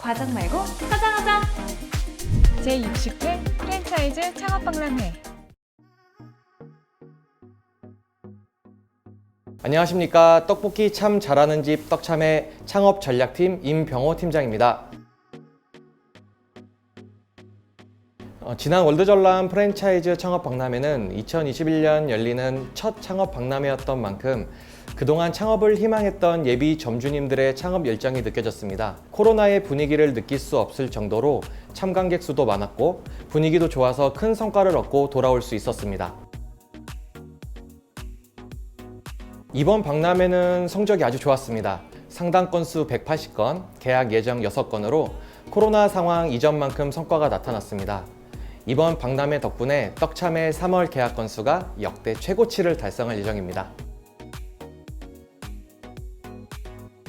과장 말고 사장하자. 제60회 프랜차이즈 창업박람회 안녕하십니까 떡볶이 참 잘하는 집 떡참의 창업 전략팀 임병호 팀장입니다. 어, 지난 월드전람 프랜차이즈 창업 박람회는 2021년 열리는 첫 창업 박람회였던 만큼 그동안 창업을 희망했던 예비 점주님들의 창업 열정이 느껴졌습니다. 코로나의 분위기를 느낄 수 없을 정도로 참관객 수도 많았고 분위기도 좋아서 큰 성과를 얻고 돌아올 수 있었습니다. 이번 박람회는 성적이 아주 좋았습니다. 상당 건수 180건, 계약 예정 6건으로 코로나 상황 이전만큼 성과가 나타났습니다. 이번 박람회 덕분에 떡참의 3월 계약 건수가 역대 최고치를 달성할 예정입니다.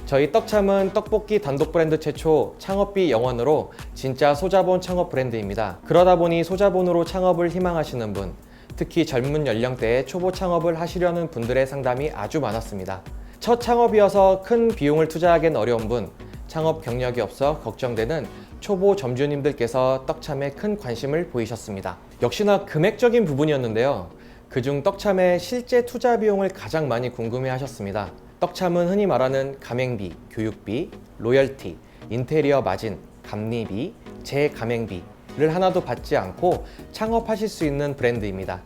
저희 떡참은 떡볶이 단독 브랜드 최초 창업비 영원으로 진짜 소자본 창업 브랜드입니다. 그러다 보니 소자본으로 창업을 희망하시는 분, 특히 젊은 연령대에 초보 창업을 하시려는 분들의 상담이 아주 많았습니다. 첫 창업이어서 큰 비용을 투자하기엔 어려운 분, 창업 경력이 없어 걱정되는 초보 점주님들께서 떡참에 큰 관심을 보이셨습니다. 역시나 금액적인 부분이었는데요. 그중 떡참의 실제 투자 비용을 가장 많이 궁금해 하셨습니다. 떡참은 흔히 말하는 가맹비, 교육비, 로열티, 인테리어 마진, 감리비, 재가맹비를 하나도 받지 않고 창업하실 수 있는 브랜드입니다.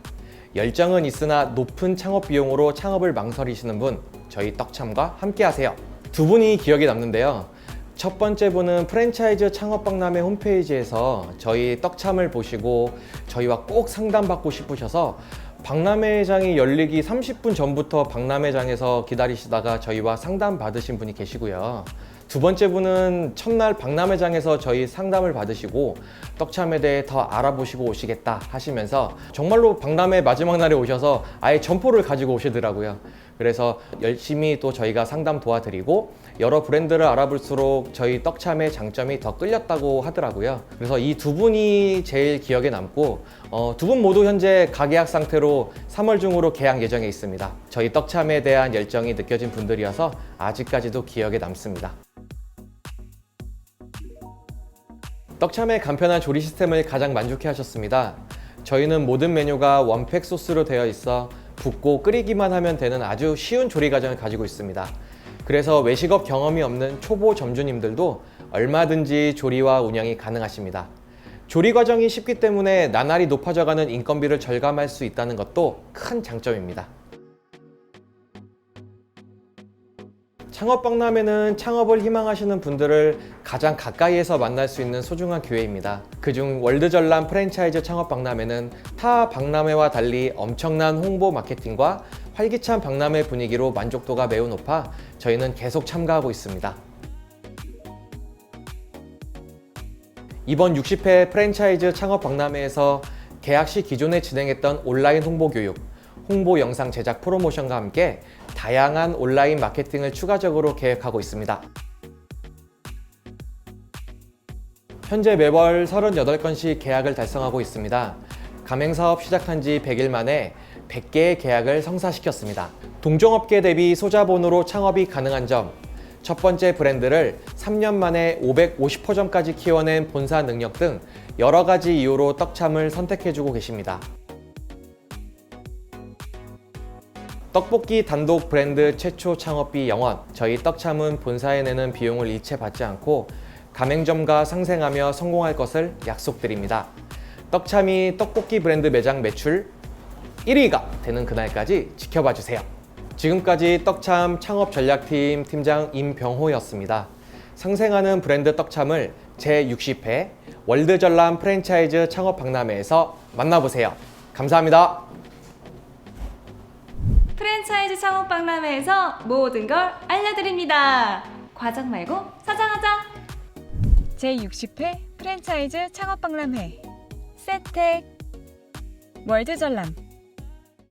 열정은 있으나 높은 창업 비용으로 창업을 망설이시는 분, 저희 떡참과 함께 하세요. 두 분이 기억에 남는데요. 첫 번째 분은 프랜차이즈 창업박람회 홈페이지에서 저희 떡참을 보시고 저희와 꼭 상담받고 싶으셔서 박람회장이 열리기 30분 전부터 박람회장에서 기다리시다가 저희와 상담 받으신 분이 계시고요. 두 번째 분은 첫날 박람회장에서 저희 상담을 받으시고 떡참에 대해 더 알아보시고 오시겠다 하시면서 정말로 박람회 마지막 날에 오셔서 아예 점포를 가지고 오시더라고요. 그래서 열심히 또 저희가 상담 도와드리고 여러 브랜드를 알아볼수록 저희 떡참의 장점이 더 끌렸다고 하더라고요. 그래서 이 두 분이 제일 기억에 남고 어, 두 분 모두 현재 가계약 상태로 3월 중으로 계약 예정에 있습니다. 저희 떡참에 대한 열정이 느껴진 분들이어서 아직까지도 기억에 남습니다. 떡참의 간편한 조리 시스템을 가장 만족해 하셨습니다. 저희는 모든 메뉴가 원팩 소스로 되어 있어 붓고 끓이기만 하면 되는 아주 쉬운 조리 과정을 가지고 있습니다. 그래서 외식업 경험이 없는 초보 점주님들도 얼마든지 조리와 운영이 가능하십니다. 조리 과정이 쉽기 때문에 나날이 높아져가는 인건비를 절감할 수 있다는 것도 큰 장점입니다. 창업 박람회는 창업을 희망하시는 분들을 가장 가까이에서 만날 수 있는 소중한 기회입니다. 그중 월드전람 프랜차이즈 창업 박람회는 타 박람회와 달리 엄청난 홍보 마케팅과 활기찬 박람회 분위기로 만족도가 매우 높아 저희는 계속 참가하고 있습니다. 이번 60회 프랜차이즈 창업 박람회에서 계약 시 기존에 진행했던 온라인 홍보 교육, 홍보 영상 제작 프로모션과 함께 다양한 온라인 마케팅을 추가적으로 계획하고 있습니다. 현재 매월 38건씩 계약을 달성하고 있습니다. 가맹사업 시작한 지 100일 만에 100개의 계약을 성사시켰습니다. 동종업계 대비 소자본으로 창업이 가능한 점, 첫 번째 브랜드를 3년 만에 550호점까지 키워낸 본사 능력 등 여러 가지 이유로 떡참을 선택해주고 계십니다. 떡볶이 단독 브랜드 최초 창업비 영원. 저희 떡참은 본사에 내는 비용을 일체 받지 않고 가맹점과 상생하며 성공할 것을 약속드립니다. 떡참이 떡볶이 브랜드 매장 매출 1위가 되는 그날까지 지켜봐 주세요. 지금까지 떡참 창업 전략팀 팀장 임병호였습니다. 상생하는 브랜드 떡참을 제60회 월드전람 프랜차이즈 창업 박람회에서 만나보세요. 감사합니다. 프랜차이즈 창업 박람회에서 모든 걸 알려드립니다. 과장 말고 사장하자. 제60회 프랜차이즈 창업 박람회 세텍 월드 전람